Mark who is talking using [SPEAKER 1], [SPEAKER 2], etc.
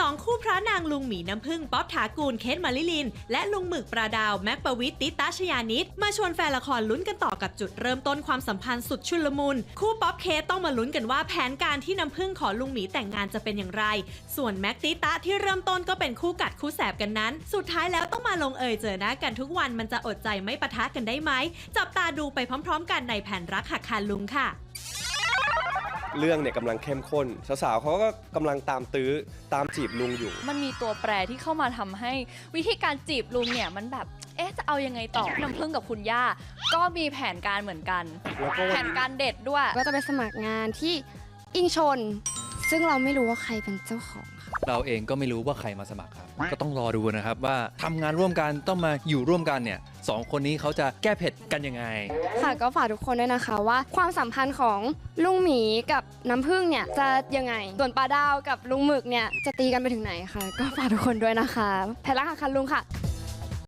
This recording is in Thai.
[SPEAKER 1] สองคู่พระนางลุงหมีน้ำพึ่งป๊อบถากูลเคทมาริลิน และลุงหมึกปราดาวแม็กปวิตติตาชยานิดมาชวนแฟนละครลุ้นกันต่อกับจุดเริ่มต้นความสัมพันธ์สุดชุลมุน คู่ป๊อบเคทต้องมาลุ้นกันว่าแผนการที่น้ำพึ่งขอลุงหมีแต่งงานจะเป็นอย่างไร ส่วนแม็กติตาที่เริ่มต้นก็เป็นคู่กัดคู่แสบกันนั้น สุดท้ายแล้วต้องมาลงเอยเจอหน้ากันทุกวันมันจะอดใจไม่ปะทะกันได้ไหมจับตาดูไปพร้อม ๆ กันในแผนรักหักคาลุงค่ะ
[SPEAKER 2] เรื่องเนี่ยกำลังเข้มข้น สาวๆเขาก็กำลังตามตื้อตามจีบลุงอยู่
[SPEAKER 3] มันมีตัวแปรที่เข้ามาทำให้วิธีการจีบลุงเนี่ยมันแบบ เอ๊ะ จะเอายังไงต่อน้ำพึ่งกับคุณย่า ก็มีแผนการเหมือนกัน
[SPEAKER 2] แล้วก็
[SPEAKER 3] แผนการเด็ดด้วย
[SPEAKER 4] ก็จะไปสมัครงานที่อิงชน ซึ่งเราไม่รู้ว่าใครเป็นเจ้าของค่ะ
[SPEAKER 5] เราเองก็ไม่รู้ว่าใครมาสมัครครับ ก็ต้องรอดูนะครับว่าทำงานร่วมกันต้องมาอยู่ร่วมกันเนี่ยสองคนนี้เขาจะแก้เผ็ดกันยังไง
[SPEAKER 4] ค่ะก็ฝากทุกคนด้วยนะคะว่า ความสัมพันธ์ของลุงหมีกับน้ำผึ้งเนี่ยจะยังไง ส่วนปลาดาวกับลุงหมึกเนี่ยจะตีกันไปถึงไหนค่ะก็ฝากทุกคนด้วยนะคะแพทย์รักค่ะคันลุงค่ะ